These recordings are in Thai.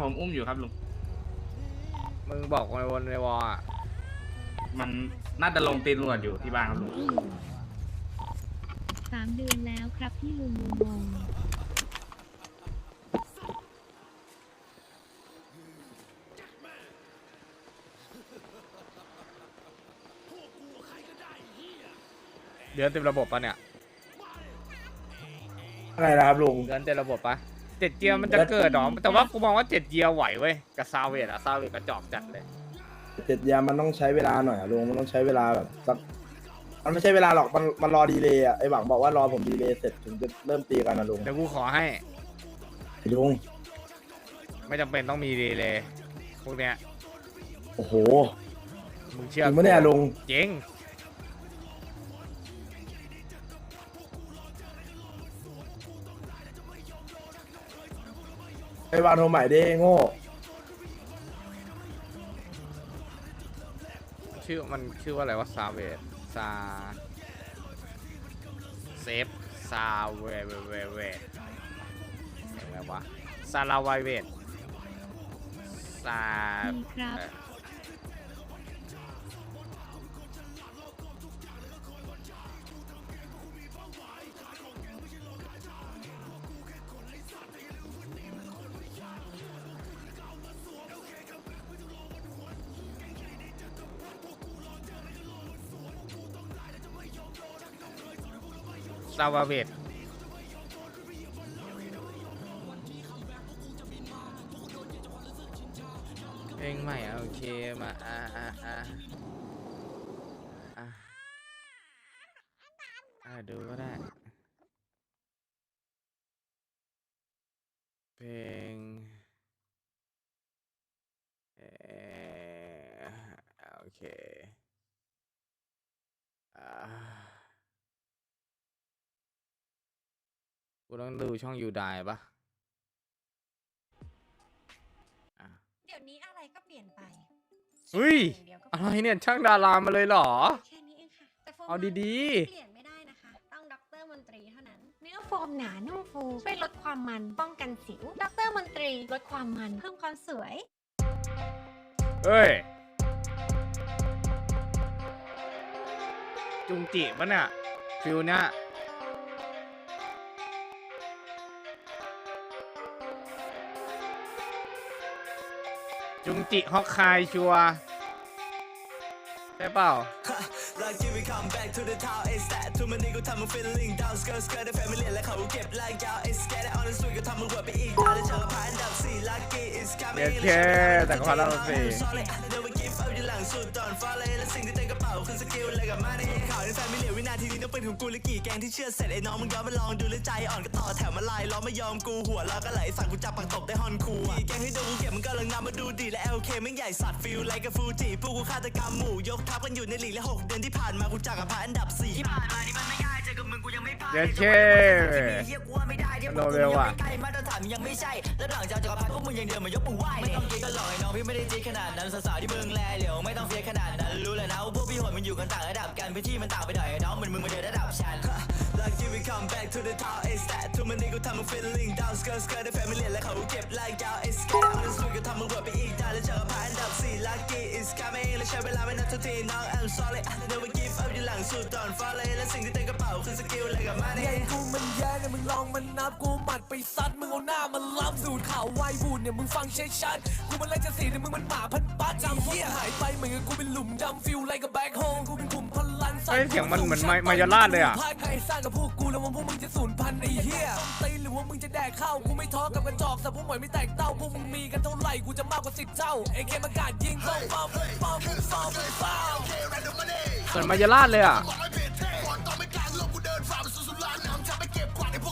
ผมอุ้มอยู่ครับลุง มึงบอกในวนในวอลอะมันน่าจะลงตีนรวดอยู่ที่บ้านครับลุง สามเดือนแล้วครับพี่ลุงลุงงงเดือนเต็มระบบปะเนี่ยอะไรนะครับลุงเดือนเต็มระบบปะ เจ็ดเจียมันจะเกิดหรอแต่ว่ากูมองว่าเจ็ดเจียไหวเว้ยกับซาเวดอะซาเวดกระจอกจัดเลย เจ็ดยามมันต้องใช้เวลาหน่อยอะลุงมันต้องใช้เวลาแบบสักมันไม่ใช่เวลาหรอกมันมันรอดีเลยอะไอหวังบอกว่ารอผมดีเลยเสร็จถึงจะเริ่มตีกันนะลุงเดี๋ยวกูขอให้ลุงไม่จำเป็นต้องมีดีเลยพวกเนี้ยโอ้โหมึงจเชื่อริงปะเนี่ยลุง จริง วานโทรใหม่เด้โง่ ชื่อมันชื่อว่าอะไรวะซาเวดซาเซฟซาเวเวเวเวอะไรวะซาลาวายเวดซามีครับ เอ่อ ซาวาเวดเพลงใหม่อะโอเคมาอ่าอ่าอ่าอ่าดูก็ได้เพลงเออโอเคอ่า ต้องดูช่องยูไดปะอะเดี๋ยวนี้อะไรก็เปลี่ยนไปเฮ้ยเดี๋ยวก็อะไรเนี่ยช่างดารามาเลยเหรอ แค่นี้เองค่ะ แต่โฟมเอาดีเปลี่ยนไม่ได้นะคะ ต้องด็อกเตอร์มนตรีเท่านั้น เนื้อโฟมหนานุ่มฟู ช่วยลดความมัน ป้องกันสิวด็อกเตอร์มนตรีลดความมัน เพิ่มความสวยๆเฮ้ย จุงจิปะเนี่ยฟิลเนี่ย จุงจิฮอกคายชัวร์ใช่เปล่า Like you we come back to the town It's that too many กูทำมึง feeling down Skirt skirt ได้แฟนไม่เรียนและเขาเก็บลากยาว It's scared on the street ก็ทำมึงเวิร์ดไปอีกดาวแล้วเจอกับพายอันดับสี่ Lucky it's coming เย็ดเคแต่ก็พาราสี่ อยู่หลังสุดตอนฟ้าเลยและสิ่งที่เต็มกระเป๋าคือสกิลเลยกับมาในข่าวในแฟนไม่เหลียวินาทีนี้ต้องเป็นของกูและกี่แกงที่เชื่อเสร็จไอ้น้องมึงย้อนมาลองดูและใจอ่อนก็ต่อแถวมาลายล้อไม่ยอมกูหัวเราก็ไหลสั่งกูจับปักตบได้ฮอนคูกี่แกงให้ดูกูเก็บมันก็ลังนำมาดูดีและ LK แม่งใหญ่สัตว์ฟิลไลกับฟูจิพวกกูฆาตกรรมหมู่ยกทัพกันอยู่ในหลีกและหกเดือนที่ผ่านมากูจักกับพาอันดับสี่ที่ผ่านมานี่มันไม่ เจอกับมึงกูยังไม่ผ่านเย็ดเคเฮียกูว่าไม่ได้เดี๋ยวโนมึงเวลว่ะใกล้มาตรฐานมึงยังไม่ใช่แล้วหลังจากจักรพรรดิพวกมึงยังเดินมายกมือไหว้ไม่ต้องคิดก็หลอกไอ้น้องพี่ไม่ได้จีดขนาดนั้นสาวๆที่มึงแลเหลียวไม่ต้องเฟียสขนาดนั้นรู้เลยนะว่าพวกพี่โหดมันอยู่กันต่างระดับกันพื้นที่มันต่างไปหน่อยไอ้น้องเหมือนมึงมาเดินระดับฉัน Lucky we come back to the top It's that too many กูทำมึง feeling down skirt skirt ได้แฟนไม่เรียนและเขาเก็บลากยาว It's scared on the street ก็ทำมึงเวิร์ดไปอีกดาวแล้วเจอกับพายอันดับสี่ Lucky it's coming และใช้เวลาไม่นานทุกทีน้อง I'm sorry I never give up อยู่หลังสุดตอนฟ้าเลยและสิ่งที่เต็มกระเป๋าคือส กิลเลยกับมาในใหญ่กูมันแย่เนี่ยมึงลองมันนับกูหมัดไปซัดมึงเอาหน้ามันล้ำสูตรข่าวไวบูดเนี่ยมึงฟังชัดๆกูมันไล่จะสีเนี่ยมึงมันหมาพันปัดจำเหี้ยหายไปเหมือนกับกูเป็นหลุมดำฟิลไล่กับแบ็คโฮกูเป็นกลุ่มพลังเฮ้ยเสียงมันเหมือนไมมายาลาดเลยอะให้สร้างกับพวกกูแล้วว่าพวกมึงจะสูญพันธุ์ไอ้เหี้ยตีหรือว่ามึงจะแดกข้าวกูไม่ท้อกับกระจอกแต่พวกหมวยไม่แตกเต้าพวกมึงมีกันเท่าไหร่กูจะมากกว่าสิบเท่าไอ้เกมอากาศยิงเข้าเป้าเป้าเป้าเป้าเป้าเหมือนมายาลาดเลยอะ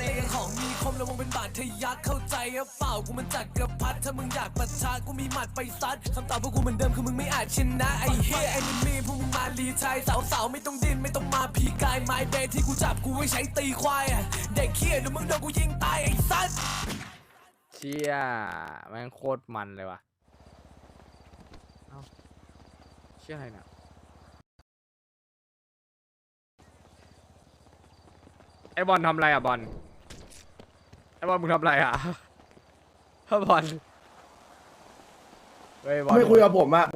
เนี่ยงของมีคมแล้วมึงเป็นบาดทะยักเข้าใจหรือเปล่ากูมันจักรพรรดิถ้ามึงอยากปะทะกูมีหมัดไปซัดคำตอบพวกกูเหมือนเดิมคือมึงไม่อาจชนะไอ้เฮียแอนิมีพวกมึงมาลีชายสาวๆไม่ต้องด นไม่ต้องมาพีกายไม้เบสที่กูจับกูไว้ใช้ตีควายอะเด็กเฮียเดี๋ยวมึงโดนกูยิงตายไอ้สัส เชี่ยแม่งโคตรมันเลยว่ะเอ้าเชี่ยอะไรเนี่ยไอบอลทำอะไรอะบอลไอบอลมึงทำอะไรอะบอลเฮ้ยบอล ไม่คุยกับผมอะ